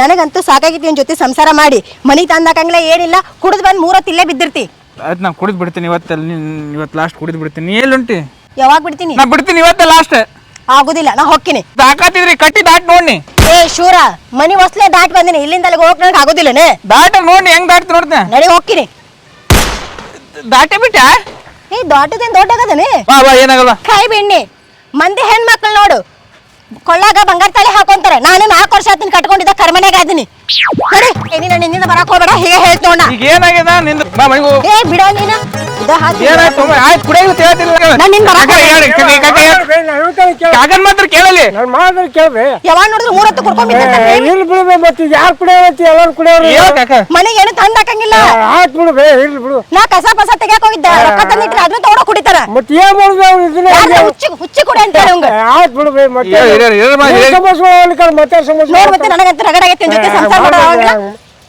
ನನಗಂತೂ ಸಾಕಾಗಿತ್ತು ಜೊತೆ ಸಂಸಾರ ಮಾಡಿ. ಮನಿ ತಂದಾಕಂಗ್ಲೇ ಏನಿಲ್ಲ ಕುಡಿದು ಬಂದ್ ಮೂರೊತ್ತು ಇಲ್ಲೇ ಬಿದ್ದಿರ್ತಿ. ಅದ್ ನಾ ಕುಡಿದು ಬಿಡ್ತೀನಿ ಇವತ್ತು ಇವತ್ತು ಲಾಸ್ಟ್ ಕುಡಿದು ಬಿಡ್ತೀನಿ. ನೀ ಎಲ್ಲುಂಟಿ ಯಾವಾಗ ಬಿಡ್ತೀನಿ? ನಾ ಬಿಡ್ತೀನಿ ಇವತ್ತೇ ಲಾಸ್ಟ್ ಆಗುದಿಲ್ಲ ನಾ ಹೊಕ್ಕಿನಿ. ದಾಕಾತಿದ್ರಿ ಕಟ್ಟಿ ದಾಟ್ ನೋಡಿ ಏ ಶೂರ ಮನಿ ಹೊಸ್ಲೇ ದಾಟ್ ಬಂದಿನಿ ಇಲ್ಲಿಂದ ಅಲ್ಲಿಗೆ ಹೋಗಕ್ ನನಗೆ ಆಗುದಿಲ್ಲನೆ. ದಾಟ ನೋಡಿ ಹೆಂಗ್ ದಾಟ್ ನೋಡ್ತೇನೆ ನಡಿ ಹೋಗ್ತೀನಿ ದಾಟೆ ಬಿಟ್ಟ? ಏ ದೊಡ್ಡದೇನ್ ದೊಡ್ಡ ಆಗದನೆ ಬಾ ಬಾ ಏನಾಗಲ್ಲ. ಕಾಯಿ ಬೆಣ್ಣೆ. ಮಂದಿ ಹೆಣ್ಮಕ್ಳು ನೋಡು ಕೊಳ್ಳಾಗ ಬಂಗಾರ ತಲೆ ಹಾಕೊಂತಾರೆ. ನಾನು ನಾಲ್ಕು ವರ್ಷ ಆತಿನ ಕಟ್ಕೊಂಡಿದ್ದ ಕರ್ಮನೆಗೆ ನಿನ್ನಿಂದ ಬರಾಕ್ ಹೋಗ್ಬೇಡ. ಹೀಗೆ ಹೇಳ್ತೋಣ ಈಗ ಏನಾಗ್ಯದ ನಿಂದ ಬಾ ಮನೆಗೆ ಹೋಗು. ಏ ಬಿಡ ನೀನ. ಇದ ಹಾಕಿ ಏನಾಯ್ತು ಆಯ್ತು ಕುಡಿಯೋದು ಹೇಳ್ತಿಲ್ಲ ನಾನ್ ನಿನ್ ಬರಾಕ್ ಕಾಗನ್ ಮಾತ್ರ ಕೇಳಲಿ ನಾನು ಮಾಡಿದ್ರೆ ಕೇಳ್ರಿ ಯಾವಾಗ ನೋಡಿದ್ರು ಮೂರತ್ತು ಕುಡ್ಕೊಂಡ್ ಇಲ್ಲಿ ಬಿಡ್ಬೇ ಮತ್ತೆ ಯಾರು ಕುಡಿಯೋತಿ ಎಲ್ಲರೂ ಕುಡಿಯೋರು ಏ ಕಾಕ. ಮನೆಗೆ ಏನು ತಂದ್ ಹಾಕಂಗಿಲ್ಲ. ಆಯ್ತು ಬಿಡು ನಾ ಕಸ ಪಸ ತೆಗ್ಯಾಕ ಹೋಗಿದ್ದೆ. ರೊಕ್ಕ ತಂದಿಟ್ರೆ ಅದನ್ನ ತಗೊಂಡ ಕುಡಿತಾರ. ಮತ್ತೆ ಏನ್ ಮಾಡುದು ಅವ್ರು ಇದನ್ನ? ಹುಚ್ಚಿ ಹುಚ್ಚಿ ಕುಡಿ ಅಂತ ಆಯ್ತು ಮತ್ತೆ. ಸಮಸ್ಯೆ? ಮತ್ತೆ ಸಮಸ್ಯೆ ನೋಡ್ ಮತ್ತೆ ನನಗಂತ ರಗಡ ಆಗೈತೆ ಜೊತೆ ಸಂಸಾರ.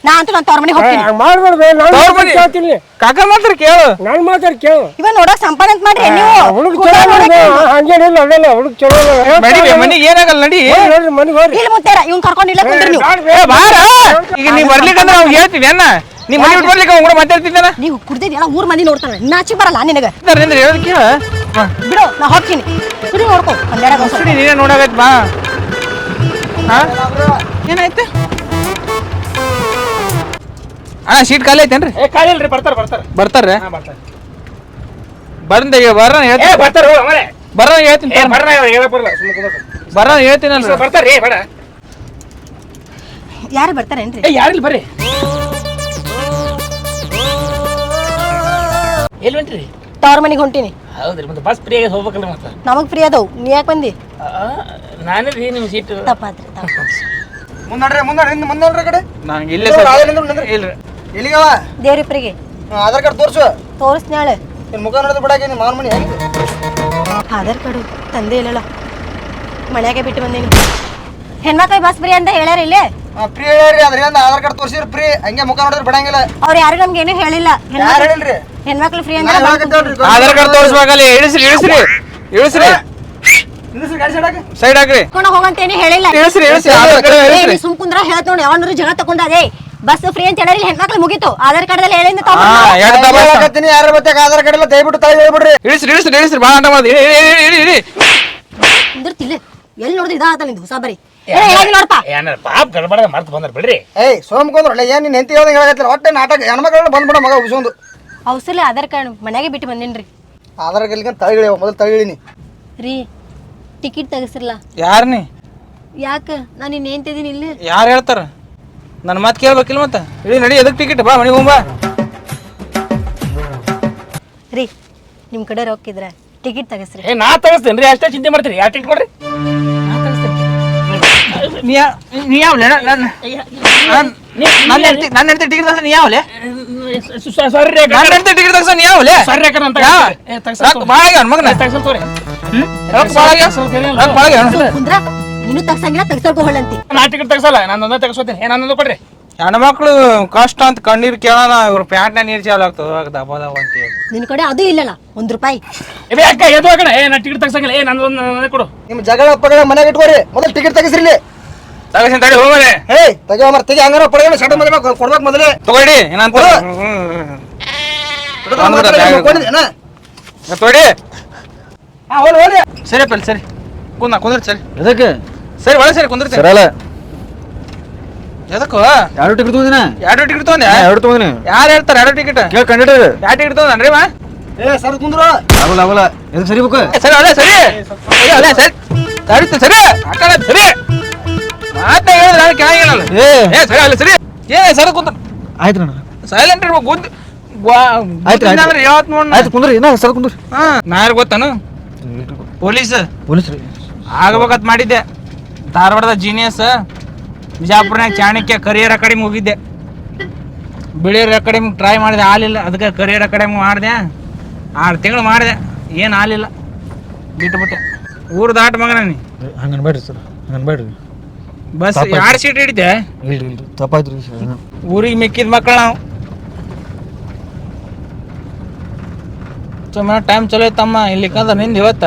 ನಾ ಅಂತೂ ನಾನು ತವ್ರ ಮನೆಗೆ ಹೋಗ್ತೀನಿ. ಮಾಡ್ಬೇಡ ಬೇ ನಾನು ತವ್ರ್ ಮನೆ- ಕೇಳ್ತೀನಿ. ಕಾಕ ಮಾತ್ರ ಕೇಳು. ನಾನು ಮಾತಾಡಿ ಕೇಳು. ಇವ ನೋಡಕ್ ಸಂಪಾದನೆ ಅಂತ ಮಾಡ್ರಿ ನೀವು ಹುಡುಗ ಚಲೋ ನೋಡಕ್ಕೆ. ನೋಡ್ಬೇ, ಹಂಗೇನಿಲ್ಲ ಅದೆಲ್ಲ ಹುಡುಗ ಚಲೋ ನಡಿ ಮನೆಗೆ ಏನಾಗಲ್ಲ ನಡಿ. ಮನೆಗೆ ಹೋಗ್ರಿ. ಇಲ್ಲಿ ಮುತ್ತಾರ ಇವ್ನ್ ಕರ್ಕೊಂಡು ಇಲ್ಲ ಕುಂದ್ರಿ ನೀವು. ಏ ಬಾರ. ಈಗ ನೀ ಬರ್ಲಿಕ್ಕಂದ್ರೆ ಅವ್ನು ಹೇಳ್ತೀವಿ ಅನ್ನ ನೀ ಮನೆ ಬಿಟ್ಟು ಬರ್ಲಿಕ್ಕೆ ಅವ್ನು ಕೂಡ ಮಾತಾಡ್ತಿದ್ದಾನ. ನೀವು ಕುಡ್ದಿದ್ದೆಲ್ಲ ಊರ್ ಮಂದಿ ನೋಡ್ತಾನೆ. ನಾಚಿ ಬರಲ್ಲ ನಿನಗ. ಅಂದ್ರೆ ಹೇಳೋದು ಕೇಳ. ಬಿಡು ನಾ ಹೋಗ್ತೀನಿ. ಕುಡಿ ನೋಡ್ಕೊ ಹನ್ನೆರಡು ಒಂದ್ ನೀನೇ ನೋಡಾಗೈತ್ ಬಾ. ಹಾ? ಏನಾಯ್ತು? ಅಣ್ಣ ಸೀಟ್ ಖಾಲಿ ಐತೇನ್ರಿ? ಏ ಖಾಲಿ ಇಲ್ರಿ ಬರ್ತಾರ ಬರ್ತಾರ. ಬರ್ತಾರೆ ಬರ್ತಾರ. ಬಂದ ಬರ ಏ ಹೇಳ್ತೀನಿ. ಬರ್ತಾರ ಹೋಗ್ ಮರೆ ಬರ ಹೇಳ್ತೀನಿ ಏ ಬರ್ರ ಹೇಳಕ್ ಬರಲ್ಲ ಸುಮ್ಮನೆ ಕುಂದ್ರಕ ಬರ ಹೇಳ್ತೀನಲ್ರಿ. ಬರ್ತಾರ್ರಿ ಬೇಡ. ಯಾರು ಬರ್ತಾರೇನ್ರಿ? ಏ ಯಾರಿಲ್ಲ ಬರ್ರಿ. ಎಲ್ಲಿ ಹೊಂಟ್ರಿ ತವ್ರ ಮನೆಗೆ ಹೊಂಟೀನಿ. ಹೌದ್ರಿ ಮತ್ತೆ ಬಸ್ ಫ್ರೀ ಆಗಿ ಹೋಗ್ಬೇಕಲ್ಲ ಮತ್ತೆ. ನಮಗ್ ಫ್ರೀ ಅದಾವ್ ನೀ ಯಾಕೆ ಬಂದಿ? ನಾನೇ ರೀ ನಿಮ್ಮ ಸೀಟ್ ತಪ್ಪಾತ್ರಿ ಮುಂದಡ್ರಿ ಮುಂದಡ್ರಿ ಹಿಂದ್ ಮುಂದಡ್ರಿ ಕಡೆ. ನಂಗೆ ಇಲ್ಲೇ ಸ್ವಲ್ಪ-. ಇಲ್ರಿ. ಎಲ್ಲಿಗವ? ದೇವ್ರಿಪ್ರಿಗೆ ಆಧಾರ್ ಕಾರ್ಡ್ ತೋರ್ಸು. ತೋರಿಸ್ನಾಳೆ ನಿನ್ ಮುಖ ನೋಡಿದ್ರೆ ಬಿಡಾಕೆ ನಿನ್ ಮಾವನ ಮನಿ ಹೆಂಗ್? ಆಧಾರ್ ಕಾರ್ಡು ತಂದೆ ಇಲ್ಲಲ್ಲ. ಮನ್ಯಾಗೆ ಬಿಟ್ಟು ಬಂದೀನಿ ಹೆಣ್ಮಕ್ಳಿಗೆ ಬಸ್ ಫ್ರೀ ಅಂತ ಹೇಳ್ಯಾರ ಇಲ್ಲಿ? ಫ್ರೀ ಹೇಳ್ರಿ ಅದ್ರಿಂದ ಆಧಾರ್ ಕಾರ್ಡ್ ತೋರಿಸಿ ಫ್ರೀ. ಹಂಗೆ ಮುಖ ನೋಡಿದ್ರೆ ಬಿಡಂಗಿಲ್ಲ. ಅವ್ರು ಯಾರು ನಮ್ಗೆ ಏನೂ ಹೇಳಿಲ್ಲ. ಯಾರು ಹೆಣ್ಮಕ್ಳು ಹೇಳಿಲ್ರಿ? ಹೆಣ್ಮಕ್ಳು ಫ್ರೀ ಅಂತ ಅಂದ್ರೆ ಆಧಾರ್ ಕಾರ್ಡ್ ತೋರಿಸ್ಬೇಕಲ್ಲಿ. ಇಳಿಸ್ರಿ ಇಳಿಸ್ರಿ. ಇಳಿಸ್ರಿ. ನಿಲ್ಲಿಸ್ರಿ, ಗಾಡಿ ಹಾಕು. ಸೈಡ್ ಹಾಕ್ರಿ. ಕರ್ಕೊಂಡು ಹೋಗಂತ ಏನು ಹೇಳಿಲ್ಲ. ಇಳಿಸ್ರಿ ಇಳಿಸ್ರಿ. ಆಧಾರ್ ಕಾರ್ಡ್ ಇಳಿಸ್ರಿ. ಸುಮ್ ಕುಂದ್ರ ಹೇಳ್ತ ನೋಡಿ ಜಗಳ ತಕೊಂಡಾರೆ ಬಸ್ ಫ್ರೀ ಅಂತ ಹೇಳಿ ಹೆಣ್ಮಕ್ಳು ಮುಗೀತು. ಆಧಾರ್ ಕಾರ್ಡಲ್ಲಿ ಹೇಳಿಂದ ಹೇಳಕತ್ತೀನಿ ಯಾರ ಬತ್ತಾಗ ಆಧಾರ್ ಕಾರ್ಡ್ ಎಲ್ಲ ದಯವಿಟ್ಟು ತಾಯಿ ಹೇಳ್ಬಿಡ್ರಿ. ಇಳಿಸ್ರಿ ಇಳಿಸ್ರಿ ಇಳಿಸ್ರಿ ಬಾ ಮಾಡಿ ಇಳಿ ಇಳಿ ಇಳಿ ಇಳಿ ಕುಂದಿರ್ತಿಲ್ಲ ಎಲ್ಲಿ ನೋಡಿದ್ರೆ ಇದಾತ ನಿಂದು ಹೊಸ ಬರಿ ನೋಡಪ್ಪ. ಏನಾರ ಪಾಪ ಗಡಬಡ ಮರ್ತು ಬಂದ್ರ ಬಿಡ್ರಿ. ಏಯ್ ಏನ್ ನಿನ್ ಹೆಂಡತಿ ಹೇಳ್ದಂಗೆ ಹೇಳಕತ್ತಿಲ್ಲ. ಒಟ್ಟೆ ನಾಟಕ ಬಂದ್ಬಿಡ ಮಗ ಉಗಿಸೊಂದು. ಆಧಾರ್ ಕಾರ್ಡ್ ಮನ್ಯಾಗೆ ಬಿಟ್ಟು ಬಂದೇನ್ರಿ. ಆಧಾರ್ ಕಾರ್ಡ್ ತಳಿಳಿ ಮೊದಲು ತಳಿಳಿನಿ ರೀ ಟಿಕೆಟ್ ತೆಗಸಿರ್ಲ? ಯಾರನಿ ಯಾಕ? ನಾನು ನಿನ್ನ ಇಲ್ಲಿ. ಯಾರು ಹೇಳ್ತಾರ? ನನ್ನ ಮಾತು ಕೇಳ್ಬೇಕಿಲ್ಲ ಮತ್ತೆ? ಇಳಿ ನಡಿ ಎದಕ್ಕೆ ಟಿಕೆಟ್ ಬಾ ಮನೆಗೆ ಹೋಗ್ಬಾ ರೀ ನಿಮ್ಮ ಕಡೆ ಹೋಗಿದ್ರೆ ಟಿಕೆಟ್ ತಗಸ್ರಿ. ಏ ನಾ ತಗಸ್ತೇನ್ರಿ ಅಷ್ಟೇ ಚಿಂತೆ ಮಾಡ್ತೀರಿ. ಯಾರು ಟಿಕೆಟ್ ಕೊಡ್ರಿ? ನಾ ತಗಸ್ತೇನೆ ನೀ ಯಾ- ನೀ ಯಾವ್ಲೆ ನನ್ನ ನನ್ನ ಹೆಂಡ್ತಿ ನನ್ನ ಹೆಂಡ್ತಿ ಟಿಕೆಟ್ ತಗ್ಸ ನೀ ಯಾವ್ಲೆ? ಸಾರಿ ರೀ ನನ್ನ ಹೆಂಡ್ತಿ ಟಿಕೆಟ್ ತಗ್ಸ ನೀ ಯಾವ್ಲೆ? ಸಾರಿ ಯಾಕಂದ್ರೆ ಅಂತ ಯಾವ? ಏ ತಗಸ ರೊಕ್ಕ ಭಾಳ ಆಗ್ಯಾವ ಮಗನ? ರೊಕ್ಕ ಭಾಳ ಆಗ್ಯಾವ ರೊಕ್ಕ ಭಾಳ ಆಗ್ಯಾವ ಕುಂದ್ರ ನೀನು ತಗ್ಸಂಗಿಲ್ಲ ಹೊಳ್ಳಂತಿ ನಾ ಟಿಕೆಟ್ ತಗಸಲ್ಲ ನಾನು ಒಂದೇ ತಗಸೋತೀನಿ. ಏ ನನ್ನೊಂದು ಕೊಡ್ರಿ. ಹೆಣ್ಮಕ್ಳು ಕಷ್ಟ ಅಂತ ಕಣ್ಣೀರು ಕೇಳೋಣ ಇವ್ರ ಪ್ಯಾಂಟ್ನ ನೀರು ಚಾಲು ಆಗ್ತದೆ ದಬ ದಬ ಅಂತೇಳಿ ನಿನ್ನ ಕಡೆ ಅದು ಇಲ್ಲಲ್ಲ ಒಂದ್ ರೂಪಾಯಿ. ಏ ಅಕ್ಕ ಎದು ಕಡೆ ಏ ನಾ ಟಿಕೆಟ್ ತಗಸಂಗಿಲ್ಲ. ಏ ನಾನು ನನ್ನದೇ ಕೊಡು. ನಿಮ್ಮ ಜಗಳ ಪಗಳ ಮನೆಗೆ ಇಟ್ಕೋರಿ ಮೊದಲು ಟಿಕೆಟ್ ತೆಗಿಸ್ರಿ ಇಲ್ಲಿ. ತಗಸಿನ ತಡಿ ಹೋಗ್ಬಾರೆ ಹೇ ತೆಗಿಯೋ ಮರ ತೆಗಿ ಹಂಗಾರ ಪಡಗ ಸಡ ಮೊದಲ ಕೊಡ್ಬೇಕು ಮೊದಲೇ. ತಗೊಳ್ಳಿ ಏನಂತ ಕೊಡು. ಹಾ ಹೋಲಿ ಹೋಲಿ. ಸರಿ ಪಲ್ ಸರಿ. ಕುಂದ ಕುಂದ್ರಿ ಸರಿ. ಎದಕ್ಕೆ? ಸರಿ ಒಳಗೆ ಸರಿ ಕುಂದಿರ್ತೀನಿ. ಸರಲ್ಲ ಎದಕ್ಕೋ? ಎರಡು ಟಿಕೆಟ್ ತಗೊಂಡಿನ ಎರಡು ಟಿಕೆಟ್ ತೊಗೊಂಡೆ? ಎರಡು ತಗೊಂಡಿನಿ. ಯಾರು ಹೇಳ್ತಾರೆ ಎರಡು ಟಿಕೆಟ್ ಕೇಳ ಕಂಡಕ್ಟರ್ ಯಾವ ಟಿಕೆಟ್ ತೊಗೊಂಡ್ರಿ ಮಾ ಏ ಸರ್ ಕುಂದ್ರು. ಆಗಲ್ಲ ಆಗಲ್ಲ. ಎದಕ್ಕೆ ಸರಿ ಬೇಕು ಸರಿ ಅಲ್ಲ ಸರಿ. ಅಲ್ಲ ಅಲ್ಲೇ ಸರಿ ಸರಿ. ಸರಿ. ಆಕಡೆ ಸರಿ. ಮಾತೇ ಹೇಳಿದ್ರೆ ನಾನು ಕೇಳಂಗಿಲ್ಲ ಏ. ಏ ಸರಿ ಅಲ್ಲ ಸರಿ. ಏ ಸರಿ ಆಯ್ತು ನಾನು. ಸೈಲೆಂಟ್ ಇರ್ಬೇಕು ಗುಂದ್ ಆಯ್ತು, ಆಯ್ತು. ಯಾವತ್ತು ನೋಡ್ ಆಯ್ತು ಕುಂದ್ರಿ. ಇನ್ನ ಸರ್ ಕುಂದ್ರಿ. ಹಾ ನಾ ಯಾರು ಗೊತ್ತಾನು ಪೊಲೀಸ್. ಪೊಲೀಸ್ ಆಗ್ಬೇಕಂತ ಮಾಡಿದ್ದೆ. ಧಾರವಾಡದ ಜೀನಿಯಸ್ ಬಿಜಾಪುರ್ನಾಗ ಚಾಣಕ್ಯ ಕರಿಯರ್ ಅಕಾಡೆಮಿ ಹೋಗಿದ್ದೆ. ಬಿಳಿಯರ್ ಅಕಾಡೆಮಿ ಟ್ರೈ ಮಾಡಿದೆ ಹಾಲಿಲ್ಲ. ಅದಕ್ಕೆ ಕರಿಯರ್ ಅಕಾಡೆಮಿ ಮಾಡಿದೆ. ಆರು ತಿಂಗಳು ಮಾಡಿದೆ. ಏನು ಆಲಿಲ್ಲ ಬಿಟ್ಟುಬಿಟ್ಟೆ ಊರು ದಾಟ ಮಗನ ನೀ. ಬೇಡ್ರಿ ಸರ್ ಹಂಗನ್ ಬೇಡ್ರಿ ಬಸ್. ಎರಡು ಸೀಟ್ ಹಿಡಿದೆ? ಇಲ್ರಿ ಇಲ್ರಿ. ತಪ್ಪಾಯ್ತು ಸರ್. ಊರಿಗೆ ಮಿಕ್ಕಿದ ಮಕ್ಕಳು ನಾವು. ಸುಮ್ಮನೆ ಟೈಮ್ ಚಲೋ ಐತಮ್ಮ. ಇಲ್ಲಿ ಕಂದ ನಿಂದ ಇವತ್ತ.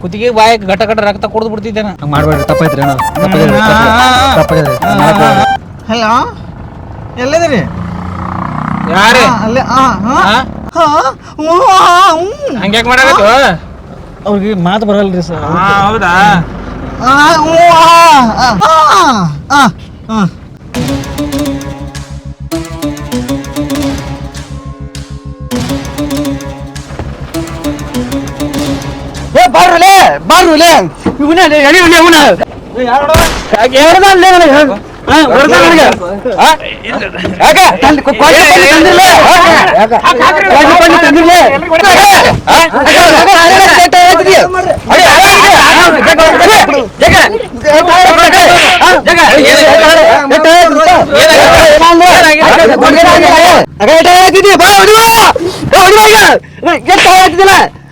ಕುತ್ತಿಗೆ ಬಾಯ್ ಘಟ ಘಟ ರಕ್ತ ಕುಡ್ದು ಬಿಡ್ತಿದ್ದೆ ಮಾಡ್ಬೇಡ ತಪ್ಪಾಯ್ತ್ರಿ ಮಾಡಬೇಡ್ರಿ ತಪ್ಪಾಯ್ತು ಅಣ್ಣ. ತಪ್ಪಾಗಿದೆ ತಪ್ಪಾಗಿದೆ ಹಲೋ? ಎಲ್ಲಿದ್ರಿ ಯಾರೇ? ಅಲ್ಲೇ ಹಂಗ್ಯಾಕ್ ಮಾಡಾಕತ್ತು ಅವ್ರಿಗೆ ಮಾತು ಬರಲ್ರಿ ಸರ್. ಹಾ ಹೌದಾ? ಏ ಬರ್ರಲೇ ಬರ್ರಲೇ ಇವನ ಎಳಿ ಇವನ ಇವನ